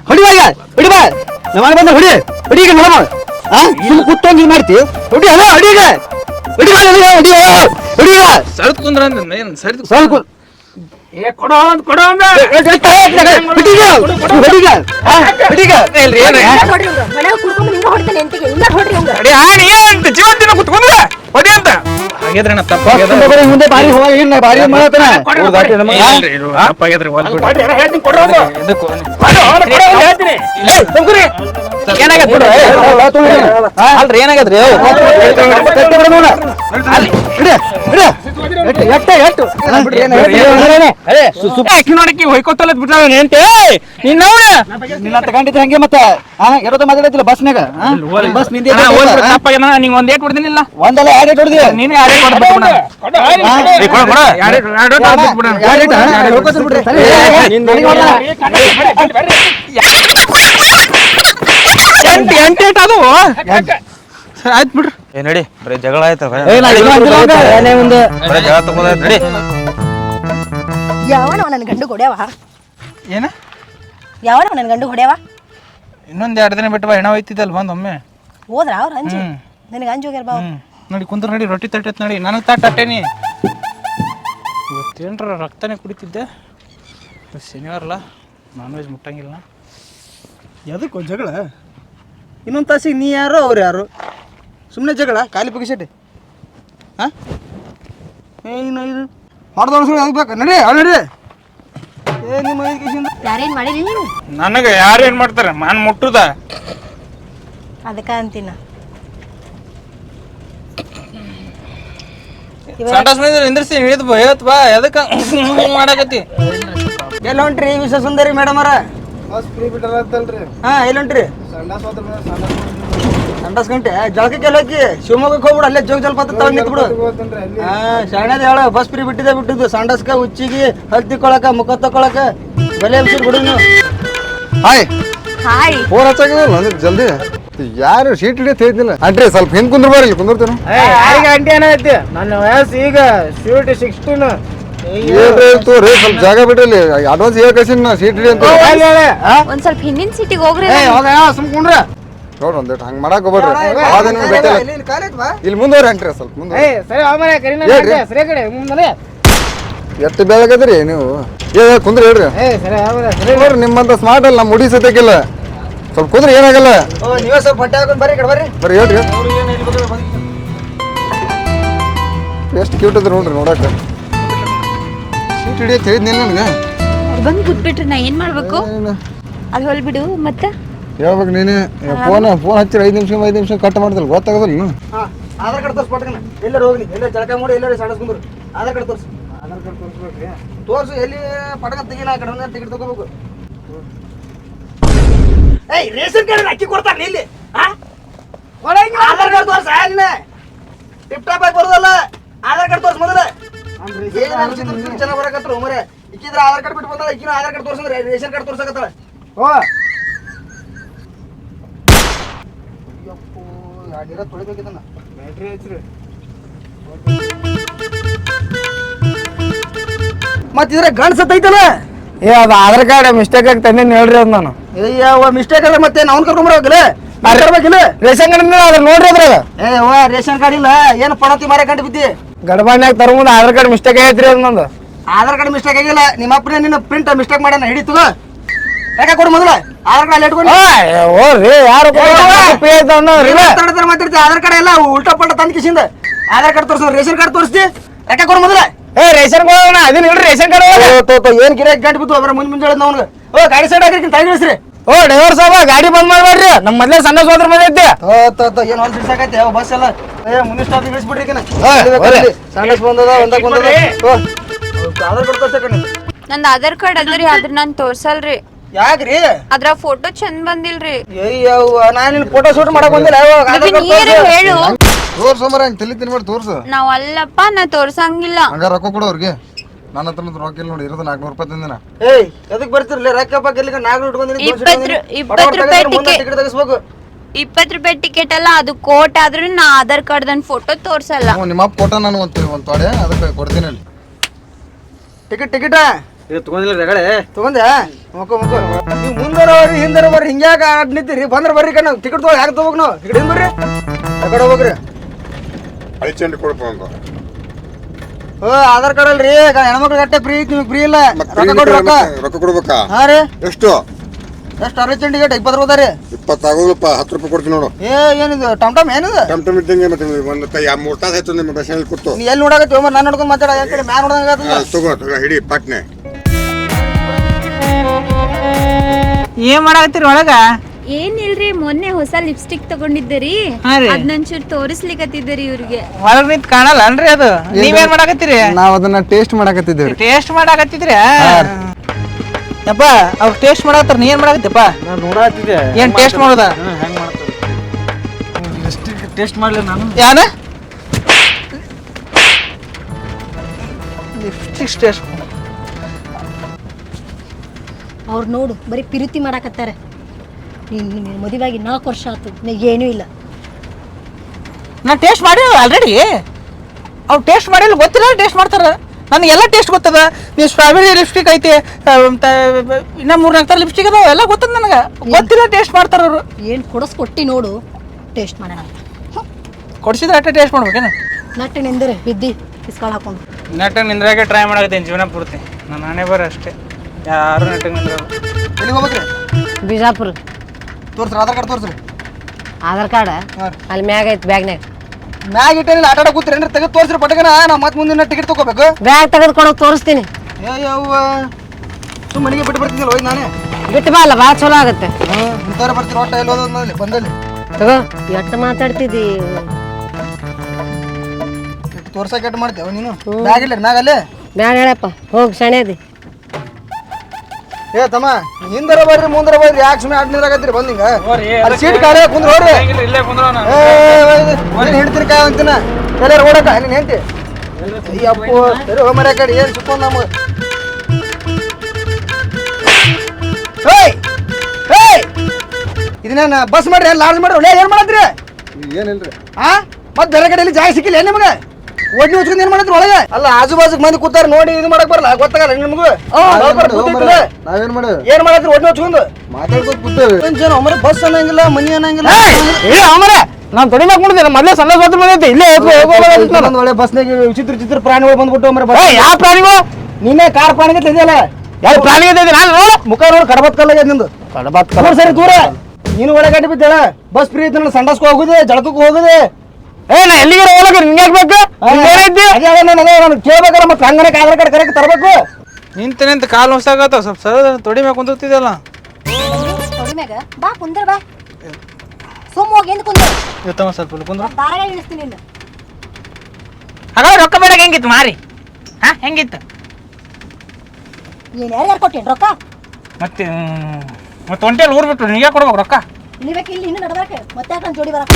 ಹೊಡಿವಾಗ ಹೊಡಿಬಾ ನಮಗೆ ಬಂದ ಹೊಡಿ. ಹೊಡಿಗ ನೋಡಮ್ಮ. ಆ ಇಲ್ಲಿ ಕೂತ್ಕೊಂಡು ಇದು ಮಾಡ್ತಿ. ಹೊಡಿ ಅಲ್ಲ ಹೊಡಿಗ ಹೊಡಿ ಹೊಡಿ ಹೊಡಿಗ ಸರಿದ್ ಕುಂದ್ರ ಏನ್ ಸರಿದು ಸ್ವಲ್ಪ ಏ ಕೊಡೋ ಅಂತ ಕೊಡೋ ಬಿಡಿಗ ಹೊಡಿಗ ಹೊಡಿಗ ಹೊಡಿಗ ಮನ್ಯಾಗ ಕುಡ್ಕೊಂಡ್ ಹೊಡ್ತಾನೆ ಹೊಡ್ರಿ ಹಂಗ ಅಡಿ ಆ ನೀ ಅಂತ ಜೀವನ್ ದಿನ ಕುತ್ಕೊಂಡ ಹೊಡಿ ಅಂತ ಹಾಗಿದ್ರೆ ನಾ ತಪ್ಪಾಗ್ಯದ. ಮುಂದೆ ಬಾರಿ ಹೋಗ ಏನು ಬಾರಿ ಮಾಡತನ ಹೇಳ್ತೀನಿ ಕೊಡು, ಹೇಳ್ತೀನಿ. ಏನಾಗೈತ್ ಬಿಡು ಅಲ್ರಿ ಏನಾಗೈತ್ರಿ ಎಟ್ಟ ಹಂಗೆ ಮತ್ತೆ ಎರಡ ಮಾತಾಡತ್ತಿಲ್ಲ ಬಸ್ನಾಗ ಬಸ್ ನಿಂದೆ ನಿಂಗ್ ಒಂದ್ ಏಟ್ ಕೊಡ್ತೀನಿಲ್ಲ ಒಂದಲ್ಲ ಎರಡು ಹೊಡೆದಿ ನೀನೇ ಯಾರೇ ಕೊಡ್ಬೇಕು ಬಿಡ ಕೊಡು, ಕೊಡು. ಯಾರೇ ಎರಡು ಬಿಡ ಎಂಟು ಎಂಟು ಏಟ್ ಅದು ಆಯ್ತು ಬಿಡ್ರಿ. ಏ ನಡಿ ಬರೀ ಜಗಳ ಆಯ್ತು ಬರೀ ಜಗಳ ತಗೋದಾಯ್ತು ನಡಿ. ಯಾವನವ ನನ್ನ ಗಂಡು ಹೊಡ್ಯಾವ? ಏನ? ಯಾವ ನನ್ನ ಗಂಡು ಹೊಡ್ಯಾವ? ಇನ್ನೊಂದ್ ಎರಡು ದಿನ ಬಿಟ್ಟು ಬಾ ಹೆಣ ಹೋಯ್ತಿದ್ದಲ್ ಬಂದ್ ಒಮ್ಮೆ. ಹೋದ್ರ ಅವ್ರ ಅಂಜಿ. ನಿನಗೆ ಅಂಜಿ ಹೋಗ್ಯಾರ ಬಾ ಅವ್ರು. ನೋಡಿ ಕುಂದ್ರ ನಡಿ ರೊಟ್ಟಿ ತಟ್ಟೈತ್ ನೋಡಿ. ನನಗೆ ತಟ್ಟ ಅಟ್ಟೇನಿ ಇವತ್ತೇನ್ರ ರಕ್ತನೇ ಕುಡಿತಿದ್ದೆ. ಇವತ್ತು ಶನಿವಾರ ಅಲ್ಲ ನಾನ್ ವೆಜ್ ಮುಟ್ಟಂಗಿಲ್ಲ. ಎದಕ್ಕೋ ಜಗಳ? ಇನ್ನೊಂದು ತಾಸಿಗೆ ನೀ ಯಾರು ಅವ್ರು ಯಾರು? ಸುಮ್ಮನೆ ಜಗಳ ಖಾಲಿ ಪಗಿಸೆಟ್ಟಿ ಹಾಂ? ಏನು ಇದು ಅದಕ್ಕೆ ಬೇಕು? ನಡಿ ನಡಿ. ಏ ನಿಮ್ಮ ಯಾರೇನು ಯಾರೇನ್ ಮಾಡಿರಿ ನೀನು? ನನಗೆ ಯಾರು ಏನು ಮಾಡ್ತಾರೆ? ನಾನು ಮುಟ್ಟುದ. ಅದಕ್ಕ ಅಂತೀನ. ಸಂಡಾಸ್ ಮೇಲೆ ನಿಂದ್ರಿಸಿ ಹಿಡಿದು ಬಾ ಹೇಳ್ತ ಬಾ ಎದಕ್ಕೆ ಮಾಡಾಕತ್ತಿ? ಎಲ್ಲ ಹೊಂಟ್ರಿ ವಿಶ್ವ ಸುಂದರಿ ಮೇಡಮ್ ಅವರ? ಹಾಂ ಎಲ್ಲಿ ಹೊಂಟ್ರಿ? ಸಂಡಾಸ್ ಗಂಟೆ. ಜಳಕಕ್ಕೆ ಹಾಕಿ ಹೋಗಿ? ಶಿವಮೊಗ್ಗಕ್ಕೆ ಹೋಗ್ಬಿಡು ಅಲ್ಲೇ ಜೋಗ ಜಲಪಾತ ತಗೊಂಡು ನಿಂತ್ಬಿಡು. ಹಾ ಶಾಣದ ಹೇಳ ಬಸ್ ಫ್ರೀ ಬಿಟ್ಟಿದೆ ಬಿಟ್ಟಿದ್ದು. ಸಂಡಸ್ಕ ಉಚ್ಚಿಗೆ ಹತ್ತಿ ತಿಕ್ಕೊಳಕ ಮುಖ ತಕೊಳಕ. ಬೆಲೆ ಬಿಸಿ ಬಿಡು ನೀವು ಹಾಯ್. ಹಾಯ್. ಫೋನ್ ಹಚ್ಚಾಗಿಲ್ಲ ಅಂದ್ರೆ ಜಲ್ದಿ. ಯಾರು ಸೀಟ್ ಹಿಡಿಯತ್ ಹೇಳಿದ್ನಿಲ್ಲ ಅಂಟ್ರಿ ಸ್ವಲ್ಪ ಹಿಂದ್ ಕುಂದ್ರ ಬಾರಿ ಇಲ್ಲಿ ಕುಂದಿರ್ತೇನೆ. ಯಾರಿಗೆ ಅಂಟಿ ಏನೈತಿ ನನ್ನ ವಯಸ್ಸು ಈಗ ಸ್ವೀಟ್ ಸಿಕ್ಸ್ಟೀನ್ ತೋರಿ ಸ್ವಲ್ಪ ಜಾಗ ಬಿಡ್ರಿ ಅಡ್ವಾನ್ಸ್ ಹೇಳಿ ಕಳ್ಸಿನಿ ನಾ ಸೀಟ್ ಹಿಡಿ ಅಂತ. ಒಂದ್ ಸ್ವಲ್ಪ ಹಿಂದಿನ ಸೀಟಿಗೆ ಹೋಗ್ರಿ. ಸುಮ್ಕೊಂಡ್ರ ನೋಡ್ರಿ ಒಂದಿಟ್ಟು ಹಂಗೆ ಮಾಡಕ್ ಹೋಗ್ಬೇಡ್ರಿ. ಆದನ ಬೆಟ್ಟಲ್ಲ ಇಲ್ಲಿ ಮುಂದೋರಿ ಅಂಟ್ರಿ ಸ್ವಲ್ಪ ಮುಂದೆ ಸರಿ ಆಮೇಲೆ ಕರಿನ ಹೇಳ್ರಿ. ಸರಿ ಕಡೆ ಮುಂದೆ. ಎಷ್ಟು ಬೆಳಗದ್ರಿ ನೀವು? ಏ ಏ, ಕುಂದ್ರಿ ಹೇಳ್ರಿ. ಏ ಸರಿ ಆಮೇಲೆ ನೋಡ್ರಿ ನಿಮ್ಮಂತ ಸ್ಮಾರ್ಟ್ ಅಲ್ಲ ನಮ್ಮ ಮುಡಿ ಸದ್ಯಕ್ಕಿಲ್ಲ ಸ್ವಲ್ಪ ಕುಂದ್ರಿ ಏನಾಗಲ್ಲ. ಓ ನೀವೇ ಸ್ವಲ್ಪ ಬಟ್ಟೆ ಹಾಕೊಂಡು ಬರ್ರಿ ಈ ಕಡೆ ಬರ್ರಿ. ಬರ್ರಿ ಹೇಳ್ರಿ. ಎಷ್ಟು ಕ್ಯೂಟ್ ಅದ್ರಿ ನೋಡ್ರಿ ನೋಡಕ. ಸೀಟ್ ಹಿಡಿಯೋ ತಿಳಿದ್ನಿಲ್ಲ ನನಗೆ. ಬಂದು ಕೂತ್ಬಿಟ್ರಿ ನಾ ಏನ್ ಮಾಡ್ಬೇಕು? ಅದ್ ಹೊಲ್ಬಿಡು ಮತ್ತ? ಹೇಳ್ಬೇಕು ನೀನೇ ಫೋನ್ ಫೋನ್ ಹಚ್ಚಿರ ಐದು ನಿಮಿಷ ಐದು ನಿಮಿಷ ಕಟ್ ಮಾಡ್ದಲ್ಲ ಗೊತ್ತಾಗದಲ್ಲ ಆಧಾರ್ ಕಾರ್ಡ್ ತೋರ್ಸ್ ಪಟ್ಕನ ಎಲ್ಲರೂ ಹೋಗ್ಲಿ ಎಲ್ಲರೂ ಜಳಕ ಮಾಡಿ ಎಲ್ಲರೂ ಸಣ್ಣಸ್ಕೊಂಡ್ರು ಆಧಾರ್ ಕಾರ್ಡ್ ತೋರ್ಸು. ಆಧಾರ್ ಕಾರ್ಡ್ ತೋರಿಸ್ಬೇಕ್ರಿ ತೋರ್ಸು ಎಲ್ಲಿ ಪಟಕ ತೆಗಿನ ಆ ಕಡೆ ಟಿಕೆಟ್ ತಗೋಬೇಕು. ಏಯ್ ರೇಷನ್ ಕಾರ್ಡ್ ಅಕ್ಕಿ ಕೊಡ್ತಾರೆ ಇಲ್ಲಿ? ಹಾ ಆಧಾರ್ ಕಾರ್ಡ್ ತೋರ್ಸ ಟಿಪ್ ಟಾಪ್ ಆಗಿ ಬರೋದಲ್ಲ ಆಧಾರ್ ಕಾರ್ಡ್ ತೋರ್ಸ್ ಮೊದಲ. ಚೆನ್ನಾಗಿ ಬರಕತ್ರು ಮರೆ ಇಕ್ಕಿದ್ರೆ ಆಧಾರ್ ಕಾರ್ಡ್ ಬಿಟ್ಟು ಬಂದ ಇಕ್ಕಿನ ಆಧಾರ್ ಕಾರ್ಡ್ ತೋರ್ಸಂದ್ರೆ ರೇಷನ್ ಕಾರ್ಡ್ ತೋರ್ಸಕತ್ತಾಳ. ಓ ಯಪ್ಪೋ ಎರಡು ನೀರ ತೊಳಿಬೇಕಿದನ್ನ. ಬ್ಯಾಟ್ರಿ ಹಚ್ಚ್ರಿ. ಮತ್ ಇದ್ರ ಗಂಡ್ ಸತ್ತೈತಲ್ಲ ಏ ಅದು ಆಧಾರ್ ಕಾರ್ಡ್ ಮಿಸ್ಟೇಕ್ ಆಗಿ ತಂದೇನು ಹೇಳ್ರಿ ಅದು ನಾನು. ಅವ ಮಿಸ್ಟೇಕ್ ಅದ ಮತ್ತೆ ಅವ್ನ ಕರ್ಕೊಂಡ್ಬರ್ಬೇಕಿಲ್ಲ ಬರ್ಬೇಕಿಲ್ಲ? ರೇಷನ್ ಕಾರ್ಡ್ ಅದ್ರ ನೋಡ್ರಿ ಅದ್ರಾಗ. ಏ ಅವ್ವ ರೇಷನ್ ಕಾರ್ಡ್ ಇಲ್ಲ. ಏನು ಪಣತಿ ಮಾರ ಕಂಡು ಬಿದ್ದಿ ಗಡಬಾಣ್ಯಾಗ ತರೋ ಮುಂದೆ ಆಧಾರ್ ಕಾರ್ಡ್ ಮಿಸ್ಟೇಕ್ ಆಗೈತ್ರಿ ಅದು ನಂದು. ಆಧಾರ್ ಕಾರ್ಡ್ ಮಿಸ್ಟೇಕ್ ಆಗಿಲ್ಲ. ನಿಮ್ಮ ಅಪ್ಪನೇ ನಿನ್ನ ಪ್ರಿಂಟ್ ಮಿಸ್ಟೇಕ್ ಮಾಡ್ಯಾನ ಹಿಡಿತದ ರೊಕ್ಕ ಕೊಡು ಮೊದಲ ಆಧಾರ್ ಕಾರ್ಡ್ ಇಟ್ಕೊಂಡು. ಓರಿ ಯಾರು ಮಾತಾಡ್ತಿ ಆಧಾರ್ ಕಾರ್ಡ್ ಎಲ್ಲ ಉಲ್ಟಾ ಪಲ್ಟ ತಂದ್ ಕಿಸಿಂದ. ಆಧಾರ್ ಕಾರ್ಡ್ ತೋರ್ಸ ರೇಷನ್ ಕಾರ್ಡ್ ತೋರಿಸ್ತಿ. ರೊಕ್ಕ ಕೊಡು ಮೊದಲ ಏ ರೇಷನ್ ಕಾರ್ಡ್ ಅದನ್ನ ಹೇಳ್ರಿ ರೇಷನ್ ಕಾರ್ಡ್ ಏನ್ ಗಿರಾಕ್ ಗಂಟು ಬಿತ್ತು ಅದ್ರ ಮುಂದೆ ಮುಂದೆ ಹೇಳಿದ್ ಅವ್ನಿಗೆ? ಓ ಗಾಡಿ ಸೈಡ್ ಹಾಕಿರ್ತೀನಿ ತಾಯಿ ನಿಲ್ಸ್ರಿ ಓ ಡ್ರೈವರ್ ಸಾಹೇಬ ಗಾಡಿ ಬಂದ್ ಮಾಡ್ಬೇಡ್ರಿ. ನಮ್ಮ ಮೊದ್ಲೇ ಸಣ್ಣ ಸೋದ್ರ ಮನೆ ಐತೆ. ಏನ್ ಹೊಲ್ ಬಿಡ್ಸಾಕೈತಿ ಬಸ್ ಎಲ್ಲ. ಏ ಮುಂದೆ ಸ್ಟಾಪ್ ಇಳಿಸ್ಬಿಡ್ರಿ. ಸಣ್ಣ ಬಂದದ ಒಂದಕ್ಕೆ ಬಂದದ. ಓ, ಆಧಾರ್ ಕಾರ್ಡ್ ತೋರ್ಸಕಣ್ಣಿ ನಂದ್ ಆಧಾರ್ ಕಾರ್ಡ್ ಅದ್ರಿ ಆದ್ರೆ ನಾನು ತೋರ್ಸಲ್ರಿ. ಯಾಕ್ರಿ? ಅದ್ರ ಫೋಟೋ ಚಂದ ಬಂದಿಲ್ರಿ. ಅಯ್ಯವ್ವ ನಾನು ಫೋಟೋ ಶೂಟ್ ಮಾಡಕ್ ಬಂದಿಲ್ಲ. ನೀರು ತೋರ್ಸು. ಹೇಳು. ತೋರ್ಸು ಮರ ಹಂಗೆ ತಲೆ ತಿನ್ಬೇಡಿ ತೋರ್ಸು. ನಾವ್ ಅಲ್ಲಪ್ಪ ನಾ ತೋರ್ಸಂಗಿಲ್ಲ. ಹಂಗ ರೊಕ್ಕ ಕೊಡು ಅವ್ರಿಗೆ. ನನ್ನ ಹತ್ರ ರೊಕ್ಕ ಇಲ್ಲ ನೋಡಿ ಇರೋದು ನಾಲ್ಕುನೂರು ರೂಪಾಯಿ ತಂದಿನ. ಏಯ್ ಎದಕ್ ಬರ್ತಿರ್ಲಿ? ರೊಕ್ಕ ಪಕ್ಕ ಇಲ್ಲಿ ನಾಲ್ಕು ಇಟ್ಕೊಂಡಿ ಇಪ್ಪತ್ತು ರೂ- ಇಪ್ಪತ್ತು ರೂಪಾಯಿ ticket. ಟಿಕೆಟ್ ತೆಗಿಸ್ಬೇಕು. ಇಪ್ಪತ್ ರೂಪಾಯಿ ಟಿಕೆಟ್ ಅಲ್ಲ ಅದು ಕೋಟ್ ಆದ್ರೂ ನಾ ಆಧಾರ್ ಕಾರ್ಡ್ ದನ್ ಫೋಟೋ ತೋರ್ಸಲ್ಲ. ಹ್ಞೂ ನಿಮ್ಮ ಫೋಟೋ ಕೊಟ್ಟ ನಾನು ಒಂದು ಒಂದು ತೊಡೆ ಅದಕ್ಕೆ ಕೊಡ್ತೀನಿ ಅಲ್ಲಿ. ಟಿಕೆಟ್ ಟಿಕೆಟ್ ಇದು ತಗೊಂಡಿಲ್ಲ ರಗಳೆ. ತಗೊಂಡೆ ಮುಖ ಮುಖ. ನೀವು ಮುಂದರ ಬರ್ರಿ ಹಿಂದರ ಬರ್ರಿ ಹಿಂಗ್ಯಾಕ ಆಡ್ ನಿಂತೀರಿ? ಬಂದ್ರ ಬರ್ರಿ ಕಣ. ಟಿಕೆಟ್ ತಗೋ ಯಾಕೆ ತಗೋಬೇಕು ನಾವು? ಟಿಕೆಟ್ ಹಿಂದ್ ಬರ್ರಿ. ಕಡೆ ಹೋಗ್ರಿ. ಐದು ಚಂಡಿ ಕೊಡಪ್ಪ ಅಂತ ಓ ಆಧಾರ್ ಕಾರ್ಡ್ ಅಲ್ರಿ. ಹೆಣ್ಮಕ್ಳು ಗಟ್ಟೆ ಫ್ರೀ ಐತಿ ನಿಮಗೆ ಫ್ರೀ ಇಲ್ಲ. ರೊಕ್ಕ ಕೊಡ್ರಿ ರೊಕ್ಕ. ರೊಕ್ಕ ಕೊಡ್ಬೇಕಾ? ಹಾ ರೀ. ಎಷ್ಟು? ಎಷ್ಟು? ಅರವತ್ತು ಚಂಡಿ ಗಟ್ಟೆ ಇಪ್ಪತ್ತು ರೂಪಾಯಿ ರೀ? ಇಪ್ಪತ್ತಾಗೋದಪ್ಪ ಹತ್ತು ರೂಪಾಯಿ ಕೊಡ್ತೀನಿ ನೋಡು. ಏ ಏನಿದು? ಟಮ್ ಟಮ್ ಏನಿದು? ಟಮ್ ಟಮ್ ಇದ್ದಂಗೆ ಮತ್ತೆ ಒಂದು ಕೈ ಮೂರು ತಾಸು ಆಯ್ತು ನಿಮ್ಮ ಬಸ್ ಕೊಟ್ಟು ನೀ ಎಲ್ಲಿ ನೋಡಕತ್ತಿ? ಒಮ್ಮೆ ನಾನು ನೋಡ್ಕೊಂಡು ಮಾತಾಡ. ಯಾಕೆ ಮ್ಯಾನ್ ನೋಡ್ದಂಗ ಆ, ತಗೋ ತಗೋ ಹಿಡಿ ಪಾಟ್ನೆ. ಏನ್ ಮಾಡಾಕತ್ತೀರಿ ಒಳಗ? ಏನಿಲ್ರಿ ಮೊನ್ನೆ ಹೊಸ ಲಿಪ್ಸ್ಟಿಕ್ ತಗೊಂಡಿದ್ದೀರಿ ಹಾ ರೀ. ತೋರಿಸ್ಲಿಕತ್ತಿದ್ದೀರಿ ಇವ್ರಿಗೆ. ಹೊರಗ್ ನಿಂತ್ ಕಾಣಲ್ಲ ಅನ್ರಿ ಅದು? ನೀವೇನ್ ಮಾಡಾಕತ್ತೀರಿ? ನಾವ್ ಅದನ್ನ ಟೇಸ್ಟ್ ಮಾಡಕತ್ತಿದ್ದೇವೆ ಟೇಸ್ಟ್ ಮಾಡಾಕತ್ತಿದ್ರಿ? ಯಪ್ಪ ಅವ್ರು ಟೇಸ್ಟ್ ಮಾಡಾಕತ್ತಾರ ನೀ ಏನ್ ಮಾಡಾಕತ್ತಪ್ಪ ನಾನು ನೋಡಾತಿದ್ದೆ ಏನ್ ಟೇಸ್ಟ್ ಮಾಡೋದ? ಹೆಂಗ್ ಮಾಡ್ತಾರೆ? ಟೇಸ್ಟ್ ಮಾಡ್ಲಿ ನಾನು. ಯಾನ? ಲಿಪ್ಸ್ಟಿಕ್ ಟೇಸ್ಟ್ ಅವ್ರು ನೋಡು ಬರೀ ಪ್ರೀತಿ ಮಾಡಾಕತ್ತಾರೆ. ನೀನು ಮದುವೆಯಾಗಿ ನಾಲ್ಕು ವರ್ಷ ಆಯ್ತು ನೀಗ ಏನೂ ಇಲ್ಲ. ನಾನು ಟೇಸ್ಟ್ ಮಾಡಿ ಆಲ್ರೆಡಿ ಅವ್ರು ಟೇಸ್ಟ್ ಮಾಡಿಲ್ಲ ಗೊತ್ತಿಲ್ಲ ಟೇಸ್ಟ್ ಮಾಡ್ತಾರೆ. ನನಗೆ ಎಲ್ಲ ಟೇಸ್ಟ್ ಗೊತ್ತದ. ನೀವು ಸ್ಟ್ರಾಬೆರಿ ಲಿಪ್ಸ್ಟಿಕ್ ಐತಿ ಮೂರು ಇನ್ನ ಮೂರ್ನಾಲ್ಕು ಥರ ಲಿಪ್ಸ್ಟಿಕ್ ಅದಾವ ಎಲ್ಲ ಗೊತ್ತದ ನನಗೆ. ಗೊತ್ತಿಲ್ಲ ಟೇಸ್ಟ್ ಮಾಡ್ತಾರೆ ಅವರು. ಏನು ಕೊಡಿಸ್ಕೊಟ್ಟಿ ನೋಡು ಟೇಸ್ಟ್ ಮಾಡೋಣ ಅಂತ. ಅಟ್ಟೆ ಅಷ್ಟೇ ಟೇಸ್ಟ್ ಮಾಡ್ಬೇಕೇನು ನಟ್ಟೆ ನಿಂದರೆ ಬಿದ್ದಿ ಇಸ್ಕಾಳು ಹಾಕೊಂಡು. ನೆಟ್ಟ ನಿಂದ್ರಾಗೆ ಟ್ರೈ ಮಾಡಕತ್ತೀನಿ ಜೀವನ ಪೂರ್ತಿ. ನಾನು ನಾನೇ ಬರ ಅಷ್ಟೇ. ಯಾರು ನೆಟ್ಟಿಗೆ ನಿಂದ್ರಲ್ಲ ಎಲ್ಲಿಗೆ ಹೋಗ್ಬೇಕ್ರಿ? ಬಿಜಾಪುರ. ತೋರ್ಸ್ರಿ ಆಧಾರ್ ಕಾರ್ಡ್ ತೋರ್ಸ್ರಿ. ಆಧಾರ್ ಕಾರ್ಡ್? ಅಲ್ಲಿ ಮ್ಯಾಗ ಐತಿ ಬ್ಯಾಗ್ನಾಗ ಮ್ಯಾಗ ಇಟ್ಟೇನಿಲ್ಲ ಆಟ ಆಡ ಕೂತ್ರಿ ತೆಗೆದು ತೋರ್ಸ್ರಿ ಪಟಕನ ನಾ ಮತ್ತೆ ಮುಂದಿನ ಟಿಕೆಟ್ ತಗೋಬೇಕು. ಬ್ಯಾಗ್ ತೆಗೆದುಕೊಂಡು ತೋರಿಸ್ತೀನಿ. ಏ ಯವ್ವ ಸುಮ್ಮನೆ ಮನೆಗೆ ಬಿಟ್ಟು ಬರ್ತಿದ್ದಿಲ್ಲ ಹೋಗಿ ನಾನೇ. ಬಿಟ್ಟು ಬಾ ಅಲ್ಲ ಬಾ ಚಲೋ ಆಗುತ್ತೆ. ಇಂಥವ್ರೆ ಬರ್ತೀರಿ ಎಲ್ಲಿ ಹೋದಲ್ಲಿ ಬಂದಲ್ಲಿ. ತಗೋ ಎಷ್ಟು ಮಾತಾಡ್ತಿದ್ದಿ? ತೋರ್ಸಕ್ಕೆ ಕೆಟ್ಟ ಮಾಡ್ತೇವ ನೀನು? ಬ್ಯಾಗ್ ಇಲ್ಲ ಮ್ಯಾಗ ಅಲ್ಲೇ ಮ್ಯಾಗ ಹೇಳಪ್ಪ ಹೋಗಿ ಸಣ್ಯದಿ. ಏ ತಮ್ಮ ಹಿಂದರ ಬರ್ರಿ ಮುಂದರ ಬರ್ರಿ ಯಾಕೆ ಸುಮ್ಮನೆ ಆಡ್ ನೀರಾಗತ್ತೀರಿ ಬಂದ್ ಹಿಂಗ. ಅಲ್ಲಿ ಸೀಟ್ ಖಾಲಿ ಕುಂದ್ರ ಹೋಗ್ರಿ ಇಲ್ಲೇ ಕುಂದ್ರ ಏ ಹಿಡ್ತಿರಿ ಕಾಯ ಅಂತಿನ? ಎಲ್ಲಾರು ಓಡಕ ನೀನ್ ಹೆಂಡ್ತಿ? ಅಯ್ಯಪ್ಪು ಸರಿ ಹೋಮರ ಕಡೆ ಏನ್ ಸುತ್ತ ನಮ್ಮ ಹೇಯ್ ಹೇಯ್ ಇದನ್ನ ಬಸ್ ಮಾಡ್ರಿ ಲಾರ್ಜ್ ಮಾಡ್ರಿ ಏನ್ ಮಾಡತ್ರಿ ಏನಿಲ್ರಿ? ಆ? ಮತ್ತೆ ಬೇರೆ ಕಡೆಯಲ್ಲಿ ಜಾಗ ಸಿಕ್ಕಿಲ್ಲ ಏನ್ ನಿಮಗೆ? ಒಡ್ಡಿ ಹೊಚ್ಕೊಂಡ್ ಏನ್ ಮಾಡಿದ್ರು ಒಳಗೆ? ಅಲ್ಲ ಆಜು ಬಾಜು ಮಂದಿ ಕೂತಾರ ನೋಡಿ ಇದು ಮಾಡಕ್ ಬರಲ್ಲ ಗೊತ್ತಾಗಲ್ಲ ನಿಮ್ಗೂ? ನಾವೇನ್ ಮಾಡೋದು ಏನ್ ಮಾಡಿದ್ರು ಒಡ್ನಿ ಹೊಚ್ಕೊಂಡು ಮಾತಾಡ್ಕೊತ ಕೂತೇವೆ. ಒಮ್ಮರೆ ಬಸ್ ಅನ್ನಂಗಿಲ್ಲ ಮನಿ ಅನ್ನಂಗಿಲ್ಲ? ಏ ಅಮರ ನಾನ್ ತೊಡಿ ಮ್ಯಾಗ ಕುಣಿದೆ ಮೊದ್ಲೇ ಸಣ್ಣ ಮನೆ ಐತಿ ಇಲ್ಲೇ ಹೋಗೋದು. ಒಳ್ಳೆ ಬಸ್ನಾಗ ವಿಚಿತ್ರ ವಿಚಿತ್ರ ಪ್ರಾಣಿಗಳು ಬಂದ್ಬಿಟ್ಟು ಅಮರ ಏ ಯಾವ ಪ್ರಾಣಿಗಳು? ನಿನ್ನೆ ಕಾರ್ ಪ್ರಾಣಿಗೆ ಇದೆಯಲ್ಲ ಯಾವ ಪ್ರಾಣಿ ಇದೆ ನಾನು ನೋಡ. ಮುಖ ನೋಡಿ ಕಡಬತ್ ಕಲ್ಲ ನಿಂದು. ಕಡಬತ್ ದೂರ ಸರಿ ದೂರ. ನೀನು ಒಳಗಡೆ ಬಿದ್ದೇಳ. ಬಸ್ ಫ್ರೀ ಇದ್ದ ಸಂಡಸ್ಕೊ ಹೋಗುದೆ ಜಳಕಕ್ಕೆ ಹೋಗುದೆ. ಏ ನಾ ಎಲ್ಲಿಗೆ ಹೋಗಕ್ಕೆ ನಿಂಗೆ ಯಾಕೆ ಬೇಕು? ಏನೈತಿ ಅದೇ ಅದೇ ನಾನು ನಾನು ಕೇಳ್ಬೇಕಲ್ಲ ಮತ್ತೆ ಹಂಗನೆ ಆಧಾರ್ ಕಾರ್ಡ್ ಕರೆಕ್ಟ್ ತರಬೇಕು. ನಿಂತ ನಿಂತ ಕಾಲು ಹೊಸಾಗತ್ತಾವ ಸ್ವಲ್ಪ ಸರ ತೊಡಿ ಮ್ಯಾಗ ಬಾ ಕುಂದ್ರ ಬಾ. ಸುಮ್ಮ ಹೋಗಿ ಎಂದು ಕುಂದ್ರ. ಇವತ್ತವ ಸ್ವಲ್ಪ ಇಲ್ಲಿ ಕುಂದ್ರ. ದಾರಾಗ ಇಳಿಸ್ತೀನಿ ನಿನ್ನ ಹಾಗಾದ್ರೆ ರೊಕ್ಕ ಬೇಡ ಹೆಂಗಿತ್ತು? ಮಾರಿ. ಹಾ ಹೆಂಗಿತ್ತು? ಏನ್ ಯಾರ್ಯಾರು ಕೊಟ್ಟೇನ್ ರೊಕ್ಕ? ಮತ್ತೆ ಮತ್ತೆ ಒಂಟೆಲ್ ಊರ್ ನೀವೇ ಕೊಡ್ಬೇಕು ರೊಕ್ಕ? ಇಲ್ಲಿ ಇನ್ನು ನಡ್ಬಾರ್ಕೆ ಮತ್ತೆ ಯಾಕೆ ಜೋಡಿ ಬರಕ?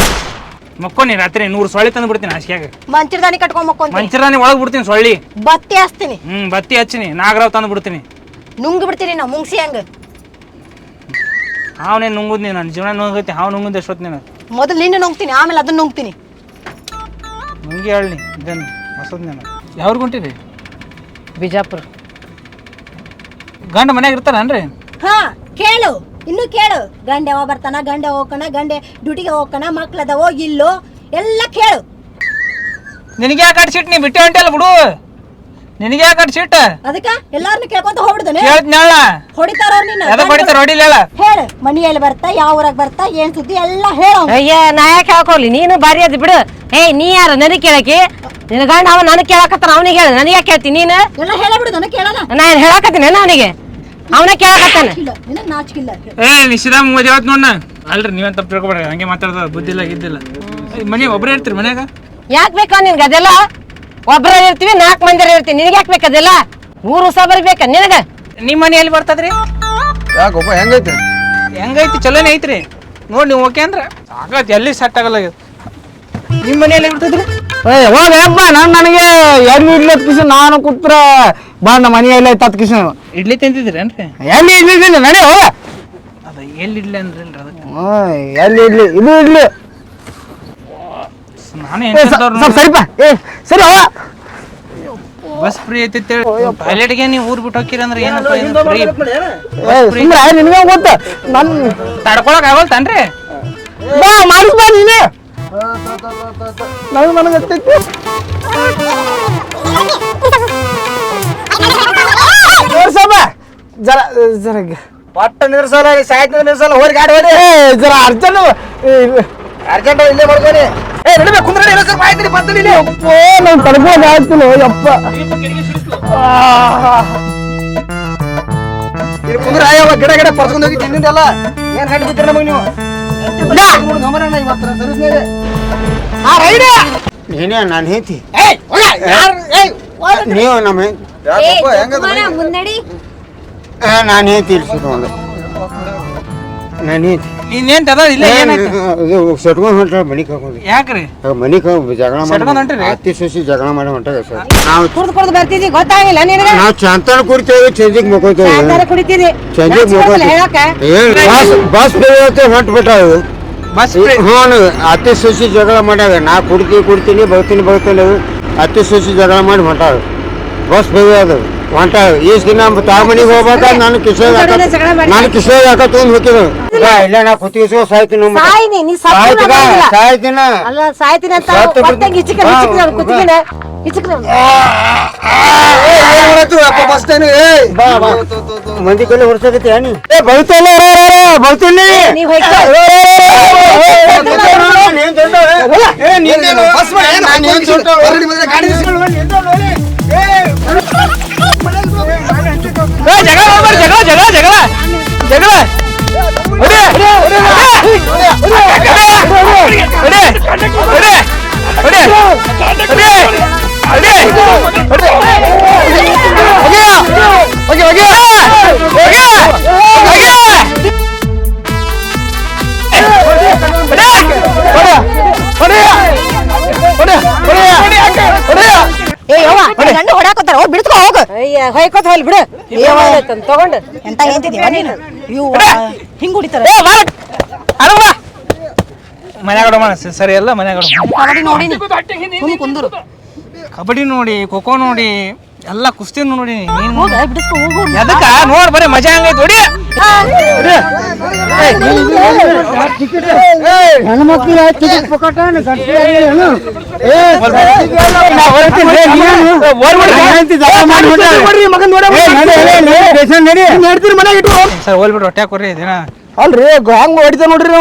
ಮಕ್ಕೊನಿ ರಾತ್ರಿ ನೂರು ಸೊಳ್ಳಿ ತಂದು ಬಿಡ್ತೀನಿ ಹಾಸಿಗೆ ಮಂಚಿರ್ದಾನಿ ಕಟ್ಕೊಂಡ್ ಮಕ್ಕೊಂತೀನಿ ಮಂಚಿರಾನಿ ಒಳಗ್ ಬಿಡ್ತೀನಿ ಸೊಳ್ಳಿ. ಬತ್ತಿ ಹಚ್ತೀನಿ. ಹ್ಮ್ ಬತ್ತಿ ಹಚ್ಚಿನಿ ನಾಗರಾವ್ ತಂದು ಬಿಡ್ತೀನಿ. ನುಂಗ್ ಬಿಡ್ತೀನಿ ನಾ ಮುಂಗ್ಸಿ ಹಂಗ? ಹಾವನೇ ನುಂಗುದ್ ನೀನು ನನ್ನ ಜೀವನ ನುಂಗೈತಿ ಹಾವ್ ನುಂಗುದ್ ಎಷ್ಟೊತ್ತು ನೀನು? ಮೊದಲು ನಿನ್ನ ನುಂಗ್ತೀನಿ ಆಮೇಲೆ ಅದನ್ನ ನುಂಗ್ತೀನಿ. ನುಂಗಿ ಹೇಳಿ ಇದೇನು ಹೊಸದ್ ನೀನು. ಯಾವ್ರಿಗೆ ಹೊಂಟಿರಿ ಬಿಜಾಪುರ. ಗಂಡ ಮನ್ಯಾಗ ಇರ್ತಾರೇನ್ರಿ? ಹಾ ಕೇಳು. ಇನ್ನು ಕೇಳು ಗಂಡೆ ಯಾವ ಬರ್ತಾನ ಗಂಡ ಹೋಗೋಣ ಗಂಡೆ ಡ್ಯೂಟಿಗೆ ಹೋಗೋಣ ಮಕ್ಳದವೋ ಇಲ್ಲೋ ಎಲ್ಲ ಕೇಳು. ನಿನಗೆ ಯಾಕೆ ಅಡ್ಸಿಟ್ ನೀ ಬಿಟ್ಟೆ ಹೊಂಟಲ್ಲ ಬಿಡು. ನಿನಗೆ ಯಾಕೆ ಅಡ್ಸಿಟ್ ಅದಕ್ಕ ಎಲ್ಲಾರನ್ನು ಕೇಳ್ಕೊಂತ ಹೋಗ್ಬಿಡ್ದನೆ. ಕೇಳ್ತಿನಲ್ಲ ಹೊಡಿತಾರ ನಿನ್ನ. ಎದಕ್ ಹೊಡಿತಾರ ಹೊಡಿಲಿಲ್ಲ. ಹೇಳು ಮನಿ ಎಲ್ಲಿ ಬರ್ತಾ ಯಾವ ಊರಾಗ ಬರ್ತಾ ಏನ್ ಸುದ್ದಿ ಎಲ್ಲ ಹೇಳು ಅಯ್ಯ ನಾ ಯಾಕೆ ಹಾಕೋಲಿ ನೀನು ಬಾರಿ ಅದ್ ಬಿಡು. ಏಯ್ ನೀ ಯಾರು? ನನಗೆ ಕೇಳಕಿ ನಿನ್ನ ಗಂಡ ಅವ ನನಗೆ ಕೇಳಕತ್ತಾನ ಅವನಿಗೆ ಹೇಳು. ನನಗೆ ಯಾಕೆ ಕೇಳ್ತೀನಿ ನೀನು? ಎಲ್ಲ ಹೇಳಬಿಡುದನ ಕೇಳಲ್ಲ ನಾ ಏನ್ ಹೇಳಕತ್ತೀನಿ ಅವನಿಗೆ? ಅವನ ಕೇಳಕತ್ತಾನ? ಇಲ್ಲ ನಿನ್ನ ನಾಚಿಕಿಲ್ಲ ಏ ನಿಶಿರಾಮ್ ಮೂವತ್ತು ಯಾವತ್ತು ನೋಡ ಅಲ್ರಿ ನೀವೇನ್ ತಪ್ಪು ತಿಳ್ಕೊಬೇಡ್ರಿ ಹಂಗೆ ಮಾತಾಡ್ದ ಬುದ್ಧಿ ಇಲ್ಲ ಗಿದ್ದಿಲ್ಲ ಏ, ಮನೆ ಒಬ್ಬರೇ ಇರ್ತೀರಿ ಮನ್ಯಾಗ? ಯಾಕೆ ಬೇಕಾ ನಿನ್ಗೆ ಅದೆಲ್ಲ? ಒಬ್ಬರ ಇರ್ತೀವಿ ನಾಲ್ಕು ಮಂದಿ ಇರ್ತೀವಿ. ನಿನಗೆ ಯಾಕೆ ಬೇಕದೆಲ್ಲ ಊರು ಸಬರ್ ಬೇಕಾ ನಿನಗ? ನಿಮ್ಮ ಮನೆ ಎಲ್ಲಿ ಬರ್ತದ್ರಿ? ಹೆಂಗೈತಿ ಹೆಂಗೈತೆ ಹೆಂಗೈತಿ? ಚಲೋನೇ ಐತ್ರಿ. ನೋಡಿ ನೀವು ಓಕೆ ಅಂದ್ರೆ? ಆಗತ್ತೆ ಎಲ್ಲಿ ಸೆಟ್ ಆಗಲ್ಲ ಇದು. ನಿಮ್ಮ ಮನೆಯಲ್ಲಿ ಬಿಡ್ತದ್ರಿ ಏ ಹೋಗ ಹಬ್ಬ ನಾನು ನನಗೆ ಎಲ್ಲಿ ಇಡ್ಲಿ ಕಿಶನ್ ನಾನು ಕೂತ್ರ ಬಾ ನಮ್ಮ ಮನೆಯಲ್ಲಿ ಐತೆ ಹತ್ತು ಕಿಶನ್ ಇಡ್ಲಿ ತಿಂತಿದ್ರೇನ್ರಿ ಎಲ್ಲಿ ಇಡ್ಲಿ ನಡಿ ಹೋಗ. ಅದ ಎಲ್ಲಿ ಇಡ್ಲಿ ಅಂದ್ರಿ ಅದಕ್ಕೆ? ಹ್ಮ್, ಎಲ್ಲಿ ಇಡ್ಲಿ ಇದು ಇಡ್ಲಿ. ನಾನು ಏ, ಸ- ಸ್ವಲ್ಪ ಸರಿಪ ಏ ಸರಿ ಹೋಗ. ಬಸ್ ಫ್ರೀ ಐತಿ ಪೈಲಟ್ಗೆ ನೀವು ಊರ್ ಬಿಟ್ಟು ಹೋಗಿರಿ ಅಂದ್ರೆ ಏನಪ್ಪ ಫ್ರೀ ಏ ಸುಮ್ಮನೆ ನಿನಗೆ ಗೊತ್ತ? ನನ್ನ ತಡ್ಕೊಳಕ್ ಆಗಲ್ತನ್ರಿ? ಬಾ ಮಾಡಿಸ್ಬಾ ನೀನೆ. ನನಗೆ ನನಗೆ ಗೊತ್ತೈತಿ ತೋರ್ಸಮ್ಮ ಜರ ಜರ ಪಟ್ಟ ನಿಲ್ಸಲ್ಲ ಸಾಯ್ತ ನಿಲ್ಸಲ್ಲ ಹೋಗಿ ಗಾಡಿ ಹೋಗಿ ಜರ ಅರ್ಜೆಂಟ್ ಅರ್ಜೆಂಟ್ ಇಲ್ಲೇ ಮಾಡ್ಕೊನಿ ಏ ನಡಿಬೇಕು ಕುಂದ್ರೆ ಇಲ್ಲ ಸರ್ ಮಾಹಿತಿ ಬಂತು ಇಲ್ಲಿ. ಓ ನಾನು ಆಗ್ತಿಲ್ಲ ಯಪ್ಪ ಇಲ್ಲಿ ಕುಂದ್ರೆ ಅಯ್ಯವ ಗಿಡ ಗಿಡ ಪರ್ಸ್ಕೊಂಡು ಹೋಗಿ ತಿನ್ನಿಂದಲ್ಲ ಏನ್ ಗಂಟು ಬಿಟ್ಟಿರ ನಮಗೆ ನೀವು? ಗಮನ ಇವತ್ತು ಸರ್ವಿಸ್ನಾಗೆ ಆ ರೈಡ! ನೀನೇ ನಾನು ಹೇತಿ ಏಯ್ ಹೋಗ ಯಾರು ಏಯ್ ನೀವು ನಮ್ಮ ನಾನು ಹೇಳ್ತಿ ಇರ್ಸಿದ ಒಂದು ನಾನು ತದ ಇಲ್ಲ ಏನಾಯ್ತು ಇದು ಸಟ್ಕೊಂಡು ಹೊಂಟ ಮನಿಗೆ ಹಾಕೊಂಡು ಯಾಕ್ರಿ? ಮನಿಗೆ ಜಗಳ? ಮಾಡಿ ಅತ್ತಿ ಸೊಸಿ ಜಗಳ ಮಾಡಿ ಹೊಂಟಾಗ ಸರ್. ನಾವು ಕುಡ್ದು ಕುಡ್ದು ಗೊತ್ತಾಗಿಲ್ಲ ನಿನಗೆ? ನಾವು ಚಂತನ ಕುಡಿತೇವೆ ಚಂದಿಗೆ ಕುಡಿತಿದ್ದಿ ಚಂದಿಗೆ ಬಸ್ ಬಸ್ ಬೇರೆ ಹೊಂಟು ಬಿಟ್ಟಾವು ಬಸ್ ಹ್ಞೂ ಅತ್ತಿ ಸೊಸಿ ಜಗಳ ಮಾಡ್ಯಾವ ನಾ ಕುಡ್ತೀನಿ ಕುಡ್ತೀನಿ ಬರ್ತೀನಿ ಬರ್ತೀನಿ ಅತಿ ಸೊಸಿ ಜಗಳ ಮಾಡಿ ಹೊಂಟಾವ ಬಸ್ ಬೇಗ ಅದು ಹೊಂಟಾವ ಈಸ್ ದಿನ ತಾಮನಿಗೆ ಹೋಗ್ಬೇಕ ನಾನು ಕಿಶೋರ್ ನಾನು ಕಿಶೋರ್ ಹಾಕ ತೊಗೊಂಡು ಹೋಗ್ತೀನಿ ಇಲ್ಲ. ನಾ ಕುತ್ತಿಗೆ ಸಾಯ್ತೀನಿ ಸಾಯ್ತೀನಿ ಸಾಯ್ತಿನ? ಅಂತ ಮಂದಿ ಕಲ್ಲಿ ಹೊರಸಾಗತ್ತೆ ಅಣ್ಣಿ ಏ ಬರುತ್ತಲ್ಲ ಬರುತ್ತಿಲ್ಲ ನೀವು ಜಗಳ ಜಗಳ ಜಗಳ ಜಗಳ ಗಂಡು ಹೊಡಾಕತ್ತಾರ ಹೋಗಿ ಬಿಡ್ಕೋ ಹೋಗು ಅಯ್ಯ ಹೊಯ್ಕೋತ ಹೋಗ್ಲಿ ಬಿಡು ಏನ್ ತಗೊಂಡು ಎಂತ ಹೇಳ್ತಿದೀವ ನೀನು ಇವು ಹಿಂಗ್ ಹೊಡಿತಾರ ಏ ಮಾಡ ಅರವ ಮನ್ಯಾಗಡ ಮಾಡ ಸರಿ ಎಲ್ಲ ಮನ್ಯಾಗಡ ನೋಡಿ ನೋಡಿ ಕುಂದ್ರು ಕಬಡ್ಡಿ ನೋಡಿ ಖೋಖೋ ನೋಡಿ ಎಲ್ಲ ಕುಸ್ತಿ ನೋಡಿ ನೀನು ಹೋಗ ಬಿಡಿಸ್ಕೊ ಹೋಗು ಎದಕ್ಕ ನೋಡ್ ಬರೀ ಮಜಾ ಹಂಗೈತಿ ನೋಡಿ ಸರ್ ಹೋಲ್ಬಿಟ್ಟು ಹೊಟ್ಟೆ ಕೊರ್ರಿ ದಿನ ಅಲ್ರಿ ಹಂಗ ಹೊಡಿತ ನೋಡ್ರಿ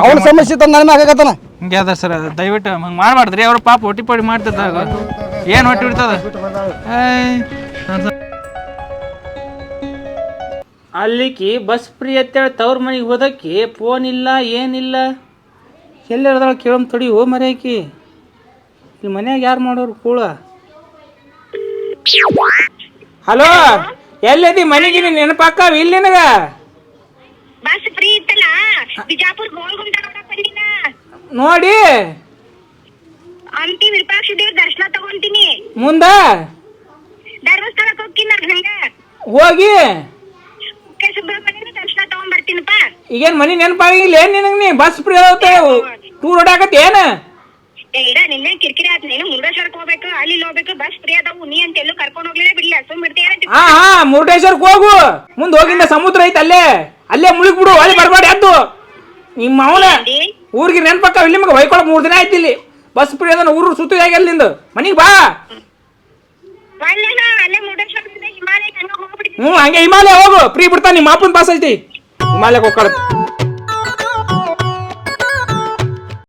ಅವ್ನ ಸಮಸ್ಯೆ ತಂದ ಆಗಕತ್ತಾನ ಹಿಂಗೆ ಅದ ಸರ್ ದಯವಿಟ್ಟು ಹಂಗೆ ಮಾಡ್ಬಾರ್ದ್ರಿ ಅವ್ರ ಪಾಪ ಹೊಟ್ಟಿ ಪಾಡಿ ಮಾಡ್ತಿದ್ದಾಗ ಏನು ಹೊಟ್ಟಿ ಬಿಡ್ತದ ಅಲ್ಲಿಕಿ ಬಸ್ ಫ್ರೀ ಅಂತೇಳಿ ತವ್ರ ಮನೆಗೆ ಹೋದಕ್ಕಿ ಫೋನ್ ಇಲ್ಲ ಏನಿಲ್ಲ ಎಲ್ಲಿ ಕೇಳೋಮ್ ತಡಿ ಹೋ ಮರ್ಯಾಕಿ. ಇಲ್ಲಿ ಮನ್ಯಾಗ ಯಾರು ಮಾಡೋರು ಕೂಳ? ಹಲೋ ಎಲ್ಲದಿ ಮನೆಗೆ ನೆನಪಾಕಾವ ಇಲ್ಲಿ ನಿನಗ? ಬಸ್ ಫ್ರೀ ಇತ್ತಲ್ಲ ಬಿಜಾಪುರ್ ಗೋಲ್ಗುಂಟ ನೋಡಿ. ಅಂತಿ ವಿರೂಪಾಕ್ಷ ದೇವ್ರ ದರ್ಶನ ತಗೊಂತೀನಿ. ಮುಂದ. ಧರ್ಮಸ್ಥಳಕ್ಕೆ ಹೋಗ್ತೀನಿ ನಾನು ಹಂಗ. ಹೋಗಿ. ಕುಕ್ಕೆ ಸುಬ್ರಹ್ಮಣ್ಯನ ದರ್ಶನ ತಗೊಂಡ್ ಬರ್ತೀನಪ್ಪ ಈಗೇನ್ ಮನಿ ನೆನಪಾಗಿಲ್ಲ ಏನ್ ನಿನಗ್ ನೀ ಬಸ್ ಫ್ರೀ ಟೂರ್ ಹೊಡ್ಯಾಕತ್ತಿ ಏನ? ಏ ಇಡ ನಿನ್ನೆ ಕಿರಿಕಿರಿ ಆತ್. ನೀನು ಮುರುಡೇಶ್ವರಕ್ಕೆ ಹೋಗ್ಬೇಕು ಅಲ್ಲಿ ಇಲ್ಲಿ ಹೋಗ್ಬೇಕು ಬಸ್ ಫ್ರೀ ಅದಾವು ನೀ ಅಂತ ಎಲ್ಲೂ ಕರ್ಕೊಂಡು ಹೋಗ್ಲಿಲ್ಲ ಬಿಡ್ಲಿ. ಸುಮ್ ಬಿಡ್ತೀಯ ಹಾ ಹಾ ಮುರುಡೇಶ್ವರಕ್ಕೆ ಹೋಗು. ಮುಂದ್ ಹೋಗಿಂದ ಸಮುದ್ರ ಐತೆ ಅಲ್ಲೇ. ಅಲ್ಲೇ ಮುಳುಗ್ಬಿಡು ಅಲ್ಲಿ ಬರ್ಬೇಡ ಎದ್ದು. ನಿಮ್ಮ ಅವನ ಊರಿಗೆ ನೆನ್ಪಕ್ಕ ಇಲ್ಲಿ ನಿಮಗೆ ಹೊಯ್ಕೊಳಕ್ ಮೂರ್ ದಿನ ಆಯ್ತು ಇಲ್ಲಿ ಬಸ್ ಫ್ರೀ ಅದನ್ನ ಊರು ಸುತ್ತು ಅಲ್ಲಿಂದ ಮನಿಗ್ ಬಾ. ಹಂಗ ಹ್ಞೂ ಹಂಗೆ ಹಿಮಾಲಯ ಹೋಗು. ಫ್ರೀ ಬಿಡ್ತಾನೆ ನಿಮ್ಮ ಅಪ್ಪನ ಪಾಸ್ ಐತಿ. ಹಿಮಾಲಯಕ್ಕೆ ಹೋಗ್ಕಳ.